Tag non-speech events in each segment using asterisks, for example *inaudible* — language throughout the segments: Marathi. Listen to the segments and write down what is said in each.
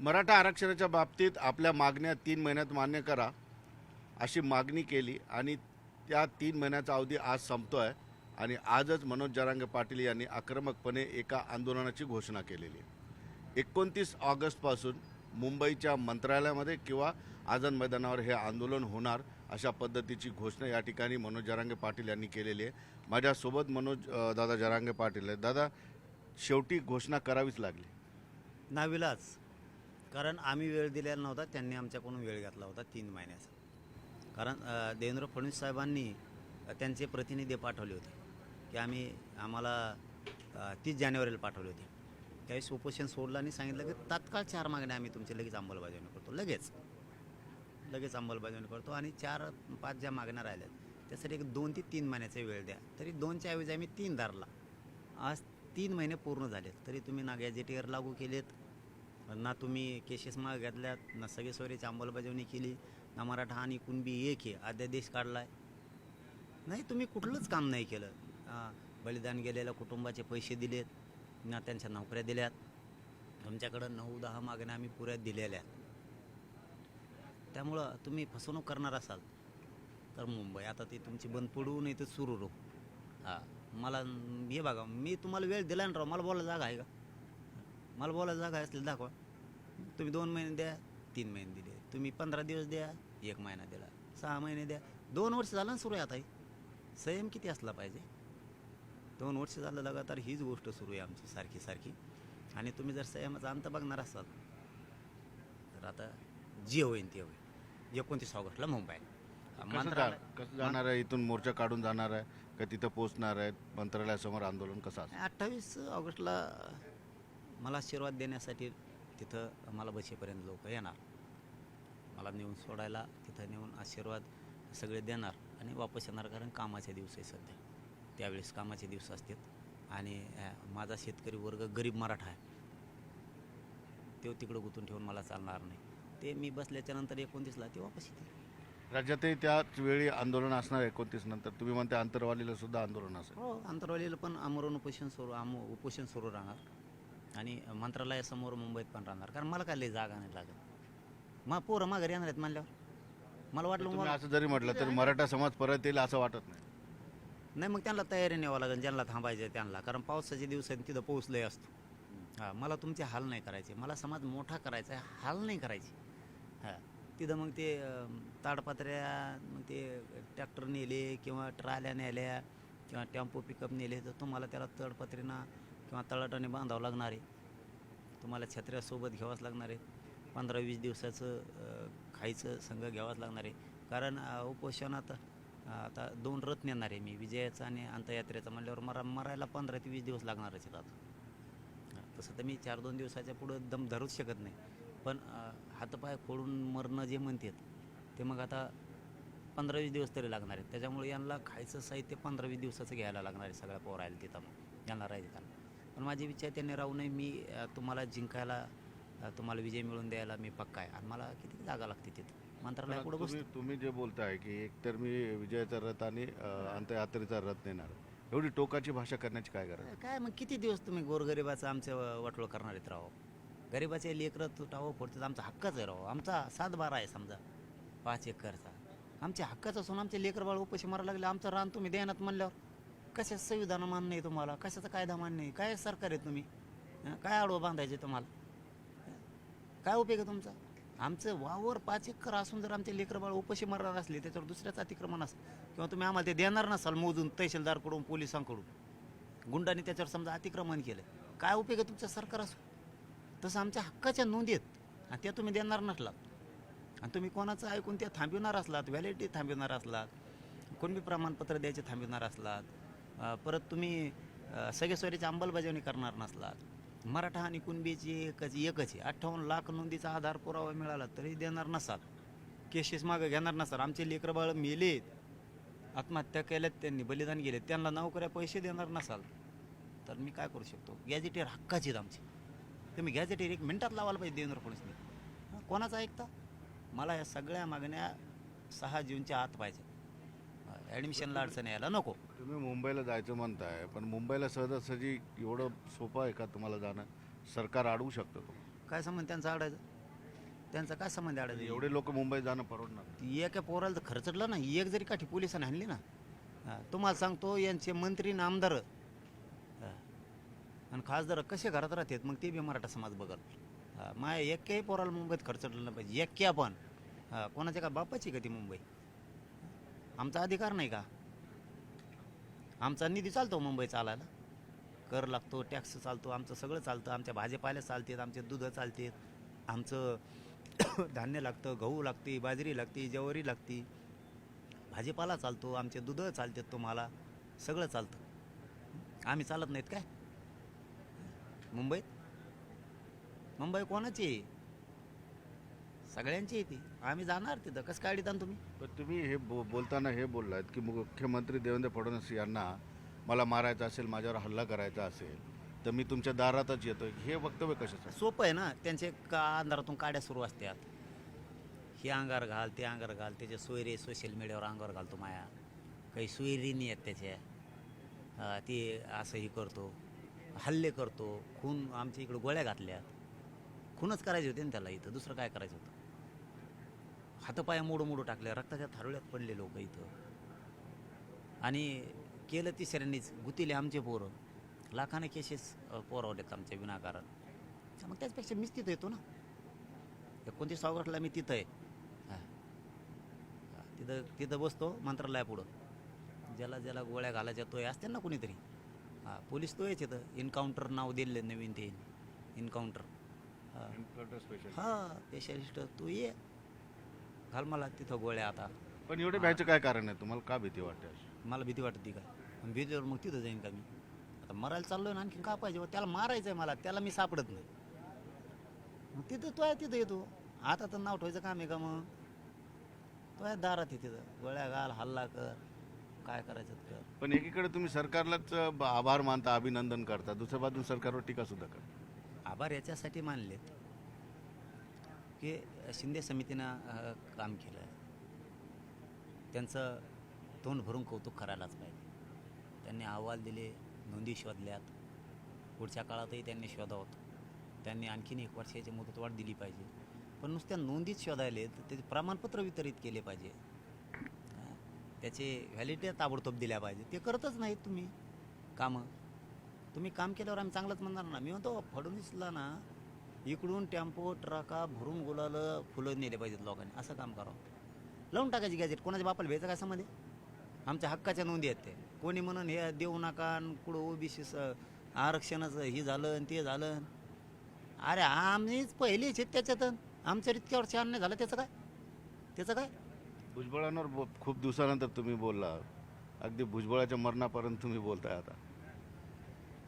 मराठा आरक्षणाच्या बाबतीत आपल्या मागण्या तीन महिन्यात मान्य करा अशी मागणी केली आणि त्या तीन महिन्याचा अवधी आज संपतो आहे आणि आजच मनोज जरांगे पाटील यांनी आक्रमकपणे एका आंदोलनाची घोषणा केलेली. आहे एकोणतीस ऑगस्टपासून मुंबईच्या मंत्रालयामध्ये किंवा आझाद मैदानावर हे आंदोलन होणार अशा पद्धतीची घोषणा या ठिकाणी मनोज जरांगे पाटील यांनी केलेली आहे. माझ्यासोबत मनोज दादा जरांगे पाटील आहे दादा शेवटी घोषणा करावीच लागली. नाविलाच कारण आम्ही वेळ दिलेला नव्हता त्यांनी आमच्याकडून वेळ घेतला होता तीन महिन्याचा. कारण देवेंद्र फडणवीस साहेबांनी त्यांचे प्रतिनिधी पाठवले होते. की आम्ही आम्हाला तीस जानेवारीला पाठवले होते. त्यावेळेस उपोषण सोडलं आणि सांगितलं की तात्काळ चार मागण्या आम्ही तुमची लगेच अंमलबजावणी करतो. लगेच. लगेच अंमलबजावणी करतो आणि चार पाच ज्या मागण्या राहिल्यात त्यासाठी एक दोन ते तीन महिन्याचा वेळ द्या. तरी दोनच्या ऐवजी आम्ही तीन धरला. आज तीन महिने पूर्ण झालेत. तरी तुम्ही ना गॅजेटियर लागू केलेत. ना तुम्ही केसेस माग घेतल्यात ना सगळे सोयरीची अंमलबजावणी केली ना मराठा आणि कुणबी एक आहे अध्यादेश काढलाय. नाही तुम्ही कुठलंच काम नाही केलं. बलिदान गेलेल्या कुटुंबाचे पैसे दिलेत ना त्यांच्या नोकऱ्या दिल्यात. तुमच्याकडं नऊ दहा मागण्या आम्ही पुऱ्या दिलेल्या. आहेत त्यामुळं तुम्ही फसवणूक करणार असाल. तर मुंबई आता ती तुमची बंद पडू नाही तर सुरू राहू हां मला हे बघा मी तुम्हाला वेळ दिला ना राव मला बोलायला जागा आहे का? मला बोलायला जागा असली दाखवा. तुम्ही दोन महिने द्या तीन महिने दिले. तुम्ही पंधरा दिवस द्या एक महिना दिला. सहा महिने द्या. दोन वर्ष झालं ना सुरू आहे आता हे. संयम किती असला पाहिजे? दोन वर्ष झालं लगातार हीच गोष्ट सुरू आहे आमची सारखी सारखी. आणि तुम्ही जर संयमाचा अंत बघणार असाल तर आता जे होईल ते होईल एकोणतीस ऑगस्टला मुंबई. कसं जाणार आहे? इथून मोर्चा काढून जाणार आहे? का तिथं पोहोचणार आहेत? मंत्रालयासमोर आंदोलन कसं अठ्ठावीस ऑगस्टला मला आशीर्वाद देण्यासाठी तिथं मला बसेपर्यंत लोक येणार. मला नेऊन सोडायला तिथं नेऊन आशीर्वाद सगळे देणार आणि वापस येणार कारण कामाचे दिवस आहे सध्या. त्यावेळेस कामाचे दिवस असतात आणि माझा शेतकरी वर्ग गरीब मराठा आहे. तो तिकडं गुंतून ठेवून मला चालणार नाही. ते मी बसल्याच्या नंतर एकोणतीसला ते वापस येतील. राज्यातही त्याच वेळी आंदोलन असणार एकोणतीस नंतर. तुम्ही म्हणते आंतरवालीला सुद्धा आंदोलन असेल. हो अंतरवालीला पण आमरण उपोषण सुरू आम उपोषण सुरू राहणार. आणि मंत्रालयासमोर मुंबईत पण राहणार. कारण मला काय लई जागा नाही लागत. मग पोरं माघारी येणार आहेत म्हणल्यावर. मला वाटलं तुम्ही मला असं जरी म्हटलं तरी मराठा समाज परत येईल असं वाटत नाही. नाही मग त्यांना तयारी न्यावं लागेल ज्यांना थांबायचं आहे त्यांना. कारण पावसाचे दिवस आहेत तिथं पाऊस लय असतो. हां मला तुमचे हाल नाही करायचे. मला समाज मोठा करायचा आहे हाल नाही करायचे. हां तिथं मग ते अं, ताडपत्र्या मग ते ट्रॅक्टर नेले किंवा ट्राल्या नेल्या किंवा टेम्पो पिकअप नेले तर तुम्हाला त्याला तडपत्रीना किंवा तळाटाने बांधावं लागणार आहे. तुम्हाला छत्र्यासोबत घ्यावंच लागणार आहे. पंधरा वीस दिवसाचं खायचं संघ घ्यावाच लागणार आहे. कारण उपोषणात आता दोन रथ नेणार आहे मी विजयाचा आणि अंतयात्रेचा म्हणल्यावर मरा मरायला पंधरा ते वीस दिवस लागणारच आहेत आता. तसं तर मी चार दोन दिवसाच्या पुढं दम धरूच शकत नाही. पण हातपाय फोडून मरणं जे म्हणतात ते मग आता पंधरा वीस दिवस तरी लागणार आहेत. त्याच्यामुळे यांना खायचं साहित्य पंधरा वीस दिवसाचं घ्यायला लागणार आहे सगळ्या पोरायला तिथं मग यांना राहायचं त्यांना पण माझी आहे त्यांनी राहू नये. मी तुम्हाला जिंकायला तुम्हाला विजय मिळवून द्यायला मी पक्का आहे. आणि मला किती जागा लागते तिथं? मंत्रालय पुढं तुम्ही तुम्ही जे बोलताय की एकतर मी विजयाचा रथ आणि अं, अंत्ययात्रेचा रथ नेणार. एवढी टोकाची भाषा करण्याची काय गरज? काय मग किती दिवस तुम्ही गोरगरिबाचं आमचं वाटोळ करणार आहेत राहो गरिबाचे लेकरं तुटावं फोडतात आमचा हक्काच आहे राहो आमचा सात बारा आहे समजा पाच एकरचा. आमच्या हक्काचं असून आमचे लेकर बाळ उपाशी मारायला लागले आमचं रान तुम्ही देण्यात म्हणल्यावर. कशाचं संविधान मान्य आहे तुम्हाला? कशाचा कायदा मान्य आहे? काय सरकार आहे तुम्ही? काय आडवं बांधायचे तुम्हाला? काय उपयोग आहे तुमचा? आमचं वावर पाच एकर असून जर आमचे लेकरबाळ उपाशी मरणार असले त्याच्यावर दुसऱ्याचं अतिक्रमण असेल किंवा तुम्ही आम्हाला ते देणार नसाल मोजून तहसीलदारकडून पोलिसांकडून गुंडांनी त्याच्यावर समजा अतिक्रमण केलं काय उपयोग आहे तुमचं सरकार असो तसं आमच्या हक्काच्या नोंदी आहेत आणि त्या तुम्ही देणार नसलात. आणि तुम्ही कोणाचं ऐकून त्या थांबविणार असलात व्हॅलिडिटी थांबविणार असलात कोणबी प्रमाणपत्र द्यायचे थांबविणार असलात परत तुम्ही अं, सगळे अंमलबजावणी करणार नसलात. मराठा आणि कुणबीची एकच एकच आहे. अठ्ठावन्न लाख नोंदीचा आधार पुरावा मिळाला तरी देणार नसाल. केसेस मागं घेणार नसाल. आमचे लेकरं बाळ मेलेत. आत्महत्या केल्यात त्यांनी बलिदान गेले त्यांना नोकऱ्या पैसे देणार नसाल. तर मी काय करू शकतो? गॅजेटियर हक्काची आहेत आमची. तुम्ही गॅजेटेर एक मिनटात लावायला पाहिजे देवेंद्र फडणवीसने. कोणाचं ऐकता? मला या सगळ्या मागण्या सहा जूनच्या आत पाहिजे. ॲडमिशनला अडचण यायला नको. तुम्ही मुंबईला जायचं म्हणताय पण मुंबईला सहजासहजी एवढं सोपं आहे का तुम्हाला जाणं? सरकार अडवू शकतं तो काय संबंध त्यांचा आडायचं त्यांचा काय संबंध आडायचं एवढे लोक मुंबईत जाणं परवडणार नाही. एका पोराला तर खर्चटलं ना. एक जरी काठी पोलिसांनी आणली ना हा, तुम्हाला सांगतो यांचे मंत्री आणि आमदार हा, आणि खासदार कसे घरात राहतात मग ते बी मराठा समाज बघल हा, माय एक्याही पोराला मुंबईत खर्चटलं नाही पाहिजे. एक्या पण हा, कोणाच्या का बापाची का ती मुंबई? आमचा अधिकार नाही का? आमचा निधी चालतो मुंबई चालायला. कर लागतो टॅक्स चालतो आमचं सगळं चालतं. आमच्या भाजीपाल्या चालतात आमचे दूध चालतात. आमचं *coughs* धान्य लागतं गहू लागते बाजरी लागते जवारी लागते. भाजीपाला चालतो आमचे दूध चालतात तुम्हाला. सगळं चालतं. आम्ही चालत नाहीत काय? मुंबईत? मुंबई कोणाची आहे? सगळ्यांची आहे ती. आम्ही जाणार तिथं. कसं काय अडीतान तुम्ही? पण तुम्ही हे बो बोलताना हे बोललात की मुख्यमंत्री देवेंद्र फडणवीस यांना मला मारायचं असेल माझ्यावर हल्ला करायचा असेल तर मी तुमच्या दारातच येतो हे वक्तव्य कशाचं? सोपं आहे ना. त्यांचे का अंधारातून काड्या सुरू असतात. हे अंगार घाल ते अंगार घाल त्याचे सोयरे सोशल मीडियावर अंगावर घालतो माया. काही सोयरी नाही आहेत त्याच्या. ते असंही करतो हल्ले करतो. खून आमच्या इकडं गोळ्या घातल्यात. खूनच करायचे होते ना त्याला इथं. दुसरं काय करायचं होतं? हातपाया मोडू मोडू टाकले रक्ताच्या थारोळ्यात पडले लोक इथं. आणि केलं तिसऱ्यांनीच गुतीले आमचे पोरं. लाखाने केसेस पोरावलेत आमच्या विनाकारण. मग त्याचपेक्षा मीच तिथं येतो ना? एकोणतीस ऑगस्टला मी तिथं आहे. तिथं तिथं बसतो मंत्रालयापुढं ज्याला ज्याला गोळ्या घालायच्या तोय असते ना कोणीतरी. हां पोलीस तो यायचे तर इन्काउंटर नाव दिले नवीन ते. इन्काउंटर हां. हां स्पेशलिस्ट तू ये घाल मला तिथं गोळ्या आता. पण एवढे भ्यायचं काय कारण आहे? तुम्हाला का भीती वाटते अशी? मला भीती वाटते काय? आणि भीतीवर मग तिथं जाईन का मी? आता मरायला चाललोय ना आणखी का पाहिजे? त्याला मारायचं आहे मला त्याला मी सापडत नाही. मग तिथं तो आहे तिथं येतो. आता तर नाव ठेवायचं काम आहे का मग? तो आहे दारात आहे तिथं. गोळ्या घाल हल्ला कर. काय करायचं ते कर. पण एकीकडे तुम्ही सरकारलाच ब- आभार मानता अभिनंदन करता. दुसऱ्या बाजून सरकारवर टीका सुद्धा करता. आभार याच्यासाठी मानलेत. की शिंदे समितीनं काम केलं त्यांचं तोंड भरून कौतुक करायलाच पाहिजे. त्यांनी अहवाल दिले नोंदी शोधल्यात. पुढच्या काळातही त्यांनी शोधावत त्यांनी आणखीन एक वर्षाची मुदतवाढ दिली पाहिजे. पण नुसत्या नोंदीच शोधायले तर त्याचे प्रमाणपत्र वितरित केले पाहिजे. त्याचे व्हॅलिडिटी ताबडतोब दिल्या पाहिजे. ते करतच नाहीत तुम्ही. कामं. तुम्ही काम केल्यावर आम्ही चांगलंच म्हणणार ना. मी म्हणतो फडणवीसला ना इकडून टेम्पो ट्रका भरून गुलालं फुलं नेले पाहिजेत लोकांनी. असं काम करावं लावून टाकायची गॅजेट कोणाच्या बापाला भेटायचं काय संबंध? आमच्या हक्काच्या नोंदी आहेत ते. कोणी म्हणून हे देऊ नका आणि कुठं ओबीसी आरक्षणाचं हे झालं आणि ते झालं अरे आम्हीच पहिलेच आहेत त्याच्यात आमच्या इतक्या वर्ष नाही झालं त्याचं काय? त्याचं काय? भुजबळांवर खूप दिवसानंतर तुम्ही बोलला. अगदी भुजबळाच्या मरणापर्यंत तुम्ही बोलताय आता.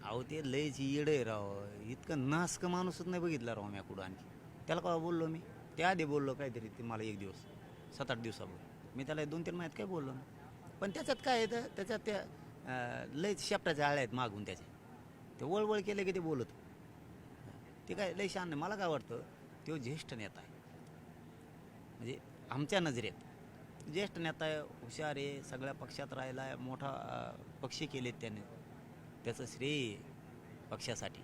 अहो ते लयच येडे आहे राव. इतकं नासक माणूसच नाही बघितला राव मी कुठं आणखी. त्याला का बोललो मी? त्या आधी बोललो काहीतरी ते मला एक दिवस सात आठ दिवसापूर्वी. मी त्याला दोन तीन महिन्यात काय बोललो ना. पण त्याच्यात काय आहे तर त्याच्यात त्या लयच शेपटाच्या आळ्या आहेत मागून त्याचे. ते वळवळ केले की ते बोलत. ते काय लय शान नाही मला काय वाटतं तो ज्येष्ठ नेता आहे. म्हणजे आमच्या नजरेत ज्येष्ठ नेता आहे हुशार आहे सगळ्या पक्षात राहिला आहे मोठा पक्षी केलेत त्याने. त्याचं श्रेय पक्षासाठी.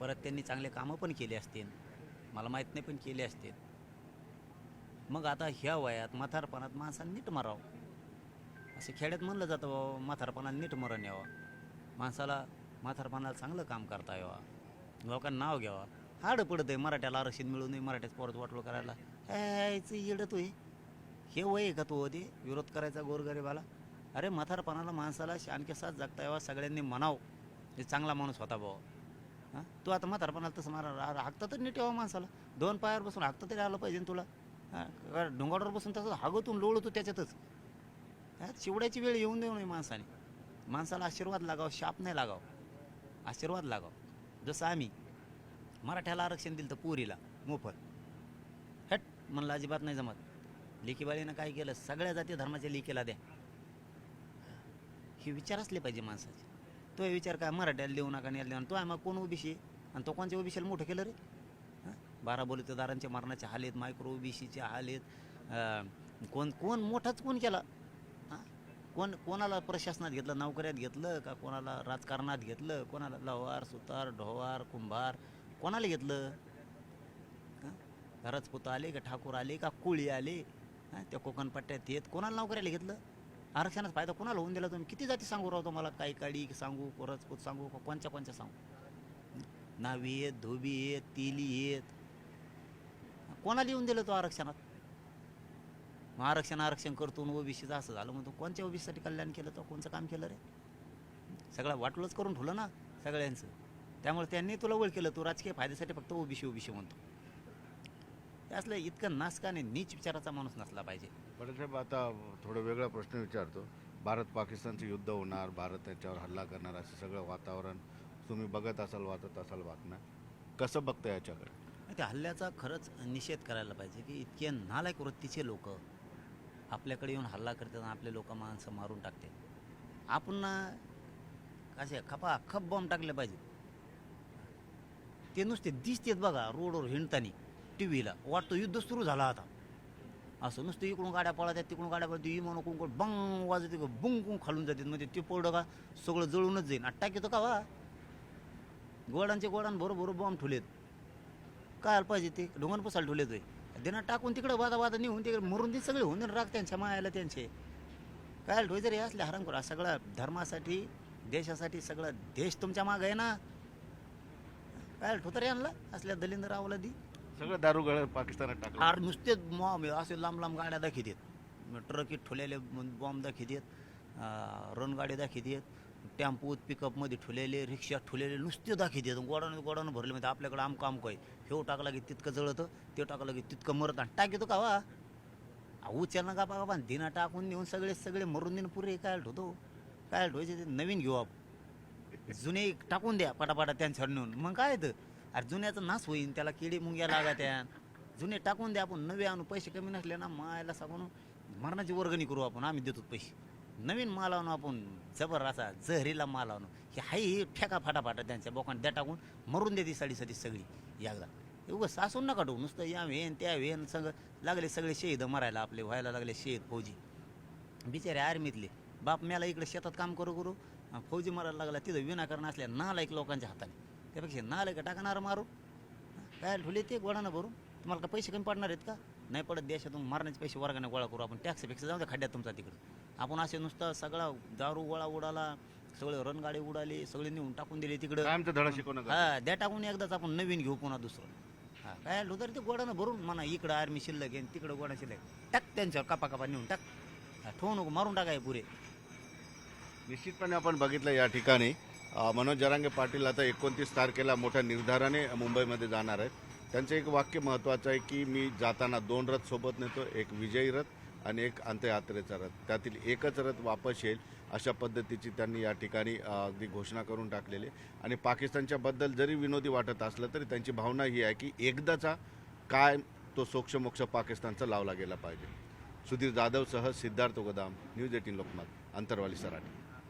परत त्यांनी चांगले कामं पण केले असतील. मला माहीत नाही पण केले असतील. मग आता ह्या वयात म्हातारपणात माणसाने नीट मारावं. असं खेड्यात म्हणलं जातं बाबा म्हातारपणाला नीट मरण यावं. माणसाला म्हातारपणाला चांगलं काम करता यावं. लोकांना नाव घ्यावं. हाड पडत आहे मराठ्याला आरक्षण मिळू नये मराठ्याच परत वाटलो करायला. यायचं येडत होय हे वय आहे का तू ते? विरोध करायचा गोरगरीबाला. अरे म्हातारपणाला माणसाला शानके साथ जगता यावा सगळ्यांनी म्हणाव. हे चांगला माणूस होता भाऊ. हां? तू आता म्हातारपणाला तसं मारा हाकता तर नीट यावं माणसाला. दोन पायावर बसून हाकता तरी आलं पाहिजे तुला. हां? डोंगरावर बसून तसं हागतून लोळतो त्याच्यातच. ह्या चिवड्याची वेळ येऊन देऊ नये माणसाने. माणसाला आशीर्वाद लागाव शाप नाही लागाव. आशीर्वाद लागाव. जसं आम्ही मराठ्याला आरक्षण दिलं तर पुरीला मोफत. हट म्हणलं अजिबात नाही जमत. लेकीबाळीनं काय केलं? सगळ्या जाती धर्माच्या लेकीला द्या. हे विचार असले पाहिजे माणसाचे. तो हे विचार काय मराठ्याला देऊ नका नाही देऊ नका. तो आहे मग कोण ओबीसी आणि तो कोणच्या ओबीसीला मोठं केलं रे? हं? बारा बोलतेदारांचे मरणाचे हाल आहेत मायक्रो ओबीसीचे हाल आहेत. अं, कोण कोण मोठाच कोण केला? हां? कोण कोणाला प्रशासनात घेतलं नोकऱ्यात घेतलं का कोणाला राजकारणात घेतलं? कोणाला लवार सुतार ढोवार कुंभार कोणाला घेतलं? राजपूत आले का ठाकूर आले का कोळी आले? त्या कोकण पट्ट्यात येत. कोणाला नोकऱ्याला घेतलं? आरक्षणाचा फायदा कोणाला होऊन दिला तुम्ही? किती जाती सांगू राहतो मला काही काळी सांगू को राजपूत सांगू कोणच्या कोणच्या सांगू? नावी आहेत धोबी आहेत तेली आहेत. कोणाला येऊन दिलं तो आरक्षणात? मग आरक्षण आरक्षण करतो ओबीसीचं असं झालं. म्हणतो कोणत्या ओबीसीसाठी कल्याण केलं तर कोणचं काम केलं रे? सगळं वाटलंच करून ठेवलं ना सगळ्यांचं. त्यामुळे त्यांनी तुला वळ केलं तू राजकीय फायद्यासाठी फक्त ओबीसी ओबीसी म्हणतो. ते असलं इतकं नासकाने नीच विचाराचा माणूस नसला पाहिजे. साहेब आता थोडं वेगळा प्रश्न विचारतो. भारत पाकिस्तानचं युद्ध होणार भारत त्याच्यावर हल्ला करणार असं सगळं वातावरण तुम्ही बघत असाल वाचत असाल बातम्या. कसं बघता याच्याकडे? त्या हल्ल्याचा खरंच निषेध करायला पाहिजे की इतके नालायक वृत्तीचे लोक आपल्याकडे येऊन हल्ला करतात आणि आपले लोक माणसं मारून टाकते आपण असे खपा खप बॉम्ब टाकले पाहिजे ते नुसते दिसतेत बघा रोडवर हिंडतानी. टी व्हीला वाटतो युद्ध सुरू झाला आता. असं नुसतं इकडून गाड्या पळत तिकडून गाड्या पळत इमानो कुंकड बंग वाजते बुंग कुंग खालून जातात म्हणजे ते पोरडं का सगळं जळूनच जाईन. आणि टाकीतो का वा गोडांचे गोडान बरोबर बॉम्ब ठुलेत काय पाहिजे ते? ढोंगण पसाल ठुलेत तोय देणार टाकून तिकडं वादा वादा निघून तिकडे मरून ते सगळे होऊन राग त्यांच्या मायाला त्यांचे. काय ठोय जरी असले हराम करा सगळं धर्मासाठी देशासाठी सगळा देश तुमच्या मागं आहे ना? काय ठोतर आणला असल्या दलिंद रावला दी? सगळं दारुगळ पाकिस्तानात टाकलं. आर नुसतेच मॉम असे लांब लांब गाड्या दाखित ट्रकीत ठुलेले बॉम्ब दाखित रणगाडी देत. टेम्पोत पिकअपमध्ये ठुलेले रिक्षा ठुलेले नुसते दाखित गोडानं गोडानं भरले. म्हणजे आपल्याकडे आम काम काय? हे टाकला की तितकं जळतं ते टाकलं की तितकं मरत. आणि टाकतो का वा उचलणं का बघा पण दिना टाकून नेऊन सगळे सगळे मरून देणं पुरे काय ठेवतो काय ठेवायचे ते नवीन घेऊ आप. जुने टाकून द्या पटापटा त्यांच्यावर नेऊन मग काय तर? अरे जुन्याचा नाश होईन त्याला किडी मुंग्या लागा त्या जुने टाकून द्या आपण नवे आणू पैसे कमी नसले ना मायला सांगून मरणाची वर्गणी करू आपण आम्ही देतो पैसे. नवीन माल आणू आपण जबर असा जहरीला माल आणू. हे हाय हे ठेका फाटाफाटा त्यांच्या बोकांना द्या टाकून मरून देते साडी सगळी यागदा एवढं सासून नका ठेवू नुसतं या वेन त्या वेन सगळं लागले सगळे शहीद मरायला आपले व्हायला लागले शहीद फौजी. बिचारे आर्मीतले. बाप मेला इकडे शेतात काम करू करू फौजी मरायला लागला तिथं विनाकारण असल्या नालायक लोकांच्या हाताने. त्यापेक्षा नालायक टाकणार मारू? काय ठेवले ते गोडानं भरून? तुम्हाला का पैसे कमी पडणार आहेत का? नाही पडत देशातून मारण्याचे पैसे वर्गाने गोळा करू आपण. टॅक्सपेक्षा जाऊ द्या खड्ड्यात तुमचा तिकडं. आपण असे नुसतं सगळा दारू गोळा उडाला सगळे रणगाडी उडाले सगळे नेऊन टाकून दिले तिकडं. धडा शिकवणं. हा द्या टाकून एकदाच आपण नवीन घेऊ पुन्हा दुसरं. हा काय तर ते गोडानं भरून म्हणा इकडं आर्मी शिल्लक आहे तिकडं गोडा शिल्लक टाक त्यांच्यावर कापा कापा नेऊन टाक. ठेवू नको मारून टाकाय पुरे. निश्चितपणे आपण बघितलं या ठिकाणी. मनोज जरांगे पाटील आता एकोणतीस तारखेला मोठ्या निर्धाराने मुंबईमध्ये जाणार आहेत. त्यांचं एक वाक्य महत्त्वाचं आहे की मी जाताना दोन रथ सोबत नेतो एक विजयी रथ आणि एक अंत्ययात्रेचा रथ. त्यातील एकच रथ वापस येईल अशा पद्धतीची त्यांनी या ठिकाणी अगदी घोषणा करून टाकलेली आणि पाकिस्तानच्या बद्दल जरी विनोदी वाटत असलं तरी त्यांची भावना ही आहे की एकदाचा काय तो सोक्षमोक्ष पाकिस्तानचा लावला गेला पाहिजे. सुधीर जाधवसह सिद्धार्थ गोदाम न्यूज एटीन लोकमत अंतरवाली सराठी.